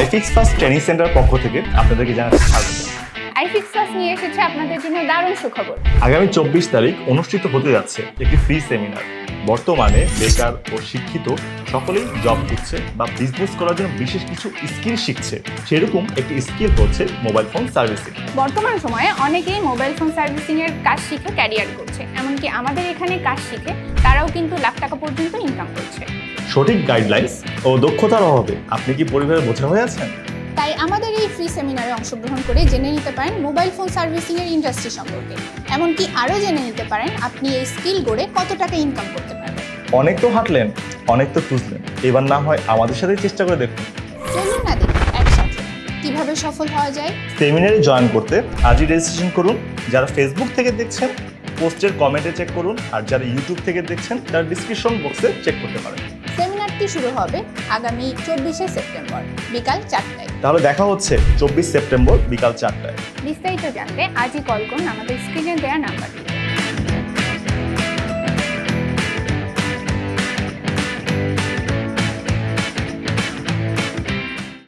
IFix first training centre পক্ষ থেকে আপনাদেরকে জানাচ্ছি স্বাগত। আইফিক্স ক্লাস নিয়ে এসেছে আপনাদের জন্য দারুণ সুখবর। আগামী চব্বিশ তারিখ অনুষ্ঠিত হতে যাচ্ছে একটি ফ্রি সেমিনার বর্তমানে বেকার ও শিক্ষিত সকলেই জব করছে বা বিজনেস করার জন্য বিশেষ কিছু স্কিল শিখছে। সেরকম একটি স্কিল হচ্ছে মোবাইল ফোন সার্ভিসিং বর্তমান সময়ে অনেকেই মোবাইল ফোন সার্ভিসিং এর কাজ শিখে ক্যারিয়ার করছে। এমনকি আমাদের এখানে কাজ শিখে তারাও কিন্তু লাখ টাকা পর্যন্ত ইনকাম করছে। সঠিক গাইডলাইন্স ও দক্ষতার অভাবে আপনি কি পরিবারে বোঝা হয়ে আছেন? তাই আমাদের এই ফ্রি সেমিনারে অংশগ্রহণ করে জেনে নিতে পারেন মোবাইল ফোন সার্ভিসিং এর ইন্ডাস্ট্রি সম্পর্কে। এমনকি আরও জেনে নিতে পারেন আপনি এই স্কিল গড়ে কত টাকা ইনকাম করতে পারবেন। অনেক তো হাঁটলেন অনেক তো খুঁজলেন। এবার না হয় আমাদের সাথে চেষ্টা করে দেখুন। চলুন না দেখি একসাথে কীভাবে সফল হওয়া যায়? সেমিনারে জয়েন করতে আজই রেজিস্ট্রেশন করুন। যারা ফেসবুক থেকে দেখছেন পোস্টের কমেন্টে চেক করুন। আর যারা ইউটিউব থেকে দেখছেন তারা ডিসক্রিপশন বক্সে চেক করতে পারেন। সেমিনারটি শুরু হবে আগামী চব্বিশে সেপ্টেম্বর বিকাল চারটায়। তাহলে দেখা হচ্ছে চব্বিশ সেপ্টেম্বর বিকাল চারটায়। বিস্তারিত জানতে আজই কল করুন আমাদের স্ক্রিনে দেওয়া নাম্বারে